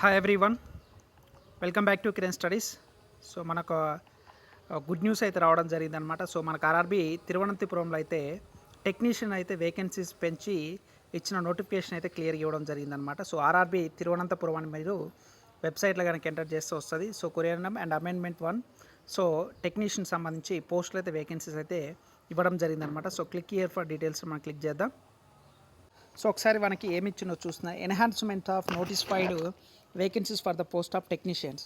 Hi everyone welcome back to Kiran studies so మనకు good news అయితే రావడం జరిగిందనమాట సో మనకు ఆర్ఆర్బి తిరువనంతపురంలో అయితే టెక్నీషియన్ అయితే వేకెన్సీస్ పెంచి ఇచ్చిన నోటిఫికేషన్ అయితే క్లియర్ ఇవ్వడం జరిగిందనమాట సో ఆర్ఆర్బి తిరువనంతపురం అని మీరు వెబ్సైట్లో కనుక ఎంటర్ చేస్తే వస్తుంది. So courier and amendment one so technician సంబంధించి పోస్టులు అయితే వేకెన్సీస్ అయితే ఇవ్వడం జరిగిందనమాట so click here for details మనం క్లిక్ చేద్దాం. సో ఒకసారి మనకి ఏమి ఇచ్చిందో చూస్తున్నా. Enhancement of notified vacancies for the post of technicians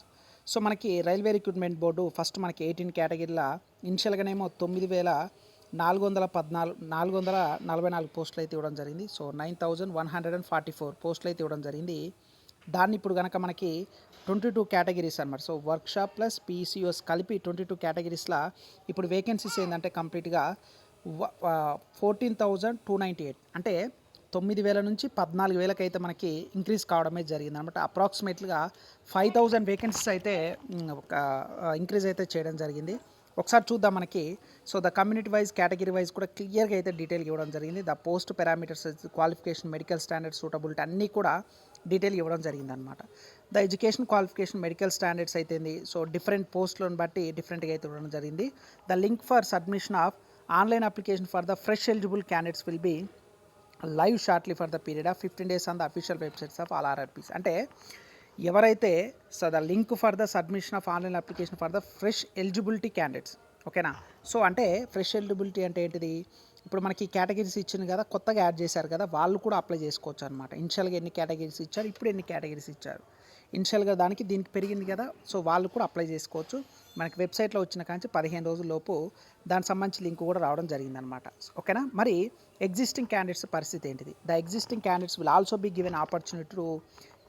so మనకి రైల్వే రిక్రూట్మెంట్ బోర్డు ఫస్ట్ మనకి ఎయిటీన్ కేటగిరీల ఇనిషియల్గానేమో తొమ్మిది వేల నాలుగు వందల పద్నాలుగు నాలుగు వందల నలభై నాలుగు పోస్టులు అయితే ఇవ్వడం జరిగింది. So nine thousand one hundred and forty four పోస్టులు అయితే ఇవ్వడం జరిగింది. దాన్ని ఇప్పుడు కనుక మనకి ట్వంటీ టూ కేటగిరీస్ అనమాట సో వర్క్షాప్ ప్లస్ పీసీఓస్ కలిపి ట్వంటీ టూ కేటగిరీస్లో ఇప్పుడు వేకెన్సీస్ ఏంటంటే కంప్లీట్గా fourteen thousand two ninety eight అంటే తొమ్మిది వేల నుంచి పద్నాలుగు వేలకు అయితే మనకి ఇంక్రీజ్ కావడమే జరిగింది. అనమాట అప్రాక్సిమేట్లీగా ఫైవ్ థౌజండ్ వేకెన్సీస్ అయితే ఒక ఇంక్రీజ్ అయితే చేయడం జరిగింది. ఒకసారి చూద్దాం మనకి. So the community wise category wise కూడా క్లియర్గా అయితే డీటెయిల్ ఇవ్వడం జరిగింది. The post parameters qualification medical standard suitability అన్నీ కూడా డీటెయిల్ ఇవ్వడం జరిగింది అనమాట the education qualification medical standards అయితేంది సో డిఫరెంట్ పోస్టులను బట్టి డిఫరెంట్గా అయితే ఇవ్వడం జరిగింది. The link for submission of online application for the fresh eligible candidates will be live shortly for the period of fifteen days on the official websites of all RRBs అంటే ఎవరైతే so the link for the submission of online application for the fresh eligibility candidates ఓకేనా? So అంటే fresh eligibility అంటే ఏంటిది? ఇప్పుడు మనకి categories ఇచ్చింది కదా కొత్తగా యాడ్ చేశారు కదా వాళ్ళు కూడా అప్లై చేసుకోవచ్చు అనమాట ఇనిషియల్గా ఎన్ని కేటగిరీస్ ఇచ్చారు? ఇప్పుడు ఎన్ని కేటగిరీస్ ఇచ్చారు? ఇనిషియల్గా దానికి దీనికి పెరిగింది కదా సో వాళ్ళు కూడా అప్లై చేసుకోవచ్చు. మనకి వెబ్సైట్లో వచ్చిన కాంచి పదిహేను రోజుల లోపు దానికి సంబంధించి లింక్ కూడా రావడం జరిగిందనమాట ఓకేనా? మరి ఎగ్జిస్టింగ్ క్యాండిడేట్స్ పరిస్థితి ఏంటిది? The existing candidates will also be given opportunity to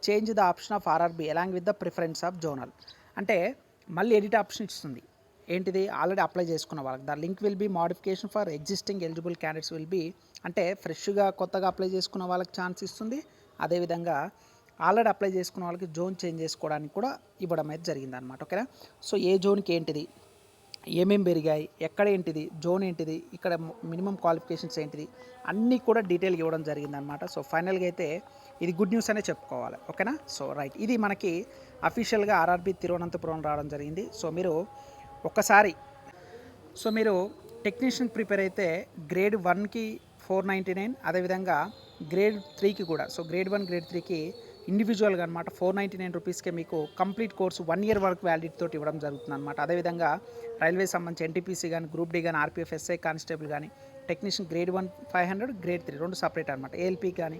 change the option of RRB along with the preference of zonal అంటే మళ్ళీ ఎడిట్ ఆప్షన్ ఇస్తుంది. ఏంటిది? ఆల్రెడీ అప్లై చేసుకున్న వాళ్ళకి. The link will be modification for existing eligible candidates will be అంటే ఫ్రెష్గా కొత్తగా apply చేసుకున్న వాళ్ళకి ఛాన్స్ ఇస్తుంది. అదేవిధంగా ఆల్రెడీ అప్లై చేసుకున్న వాళ్ళకి జోన్ చేంజ్ చేసుకోవడానికి కూడా ఇవ్వడం అయితే జరిగిందనమాట ఓకేనా? సో ఏ జోన్కి ఏంటిది? ఏమేమి పెరిగాయి? ఎక్కడ ఏంటిది? జోన్ ఏంటిది? ఇక్కడ మినిమం క్వాలిఫికేషన్స్ ఏంటిది? అన్నీ కూడా డీటెయిల్గా ఇవ్వడం జరిగిందనమాట సో ఫైనల్గా అయితే ఇది గుడ్ న్యూస్ అనే చెప్పుకోవాలి ఓకేనా? So right. ఇది మనకి అఫీషియల్గా ఆర్ఆర్బి తిరువనంతపురం రావడం జరిగింది. సో మీరు ఒక్కసారి సో మీరు టెక్నీషియన్ ప్రిపేర్ అయితే గ్రేడ్ వన్కి ఫోర్ నైంటీ నైన్ అదేవిధంగా గ్రేడ్ త్రీకి కూడా. సో గ్రేడ్ వన్ గ్రేడ్ త్రీకి ఇండివిజువల్గా అనమాట ఫోర్ నైంటీ నైన్ రూపీస్కే మీకు కంప్లీట్ కోర్సు వన్ ఇయర్ వరకు వ్యాలిడిటీ తోటి ఇవ్వడం జరుగుతుంది అనమాట అదేవిధంగా రైల్వే సంబంధించి ఎన్టీపీసీ కానీ గ్రూప్ డి కానీ ఆర్పీఎఫ్ ఎస్ఐ కానిస్టేబుల్ కానీ technician grade one five hundred grade three రెండు సపరేట్ అనమాట ఏఎల్పీ కానీ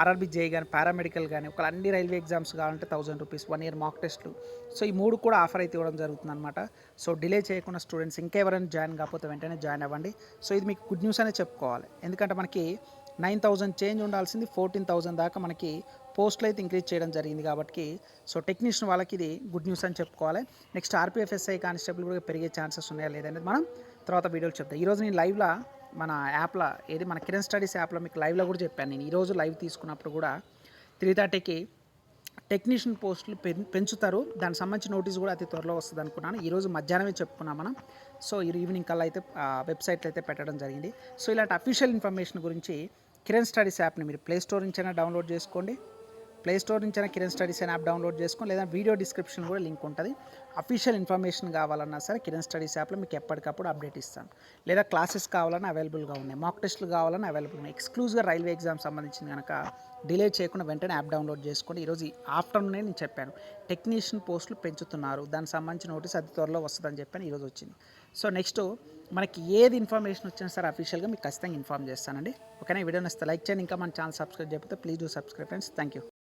ఆర్ఆర్బీ జే కానీ పారామెడికల్ కానీ ఒక అన్ని రైల్వే ఎగ్జామ్స్ కావాలంటే thousand rupees one year mock టెస్ట్లు సో ఈ మూడు కూడా ఆఫర్ అయితే ఇవ్వడం జరుగుతుంది అనమాట సో డిలే చేయకుండా స్టూడెంట్స్ ఇంకెవరైనా జాయిన్ కాకపోతే వెంటనే జాయిన్ అవ్వండి. సో ఇది మీకు గుడ్ న్యూస్ అనే చెప్పుకోవాలి. ఎందుకంటే మనకి నైన్ థౌజండ్ చేంజ్ ఉండాల్సింది ఫోర్టీన్ థౌజండ్ దాకా మనకి పోస్టులు అయితే ఇంక్రీజ్ చేయడం జరిగింది కాబట్టి సో టెక్నీషియన్ వాళ్ళకి ఇది గుడ్ న్యూస్ అని చెప్పుకోవాలి. నెక్స్ట్ ఆర్పీఎఫ్ఎస్ఐ కానిస్టేబుల్ కూడా పెరిగే ఛాన్సెస్ ఉన్నాయా లేదనేది మనం తర్వాత వీడియోలు చెప్తాం. ఈరోజు నేను లైవ్లో మన యాప్లో ఏది మన కిరణ్ స్టడీస్ యాప్లో మీకు లైవ్లో కూడా చెప్పాను. నేను ఈరోజు లైవ్ తీసుకున్నప్పుడు కూడా త్రీ థర్టీకి టెక్నీషియన్ పోస్టులు పెం పెంచుతారు. దానికి సంబంధించిన నోటీస్ కూడా అతి త్వరలో వస్తుంది అనుకున్నాను ఈరోజు మధ్యాహ్నమే చెప్పుకున్నాం మనం. సో ఈ ఈవినింగ్ కల్లా అయితే వెబ్సైట్లో అయితే పెట్టడం జరిగింది. సో ఇలాంటి అఫీషియల్ ఇన్ఫర్మేషన్ గురించి కిరణ్ స్టడీస్ యాప్ని మీరు ప్లే స్టోర్ నుంచి అయినా డౌన్లోడ్ చేసుకోండి. ప్లే స్టోర్ నుంచి అయినా కిరణ్ స్టడీస్ అయినా యాప్ డౌన్లోడ్ చేసుకోండి లేదా వీడియో డిస్క్రిప్షన్ కూడా లింక్ ఉంటుంది. అఫీషియల్ ఇన్ఫర్మేషన్ కావాలన్నా సరే కిరణ్ స్టడీస్ యాప్లో మీకు ఎప్పటికప్పుడు అప్డేట్ ఇస్తాను లేదా క్లాసెస్ కావాలన్నా అవైలబుల్గా ఉన్నాయి. మాక్ టెస్ట్లు కావాలన్నా అవైలబుల్ ఉన్నాయి. ఎక్స్క్లూజ్గా రైల్వే ఎగ్జామ్ సంబంధించిన కనుక డిలే చేయకుండా వెంటనే యాప్ డౌన్లోడ్ చేసుకోండి ఈరోజు ఆఫ్టర్నూనే నేను చెప్పాను. టెక్నీషియన్ పోస్టులు పెంచుతున్నారు. దానికి సంబంధించిన నోటీస్ అతి త్వరలో వస్తుందని చెప్పాను. ఈరోజు వచ్చింది. సో నెక్స్ట్ మనకి ఏది ఇన్ఫర్మేషన్ వచ్చినా సరే అఫీషియల్గా మీకు ఖచ్చితంగా ఇన్ఫామ్ చేస్తానండి. ఓకేనా వీడియో నచ్చితే లైక్ చేయండి. ఇంకా మన ఛానల్ సబ్స్క్రైబ్ చెప్తే please do subscribe friends thank you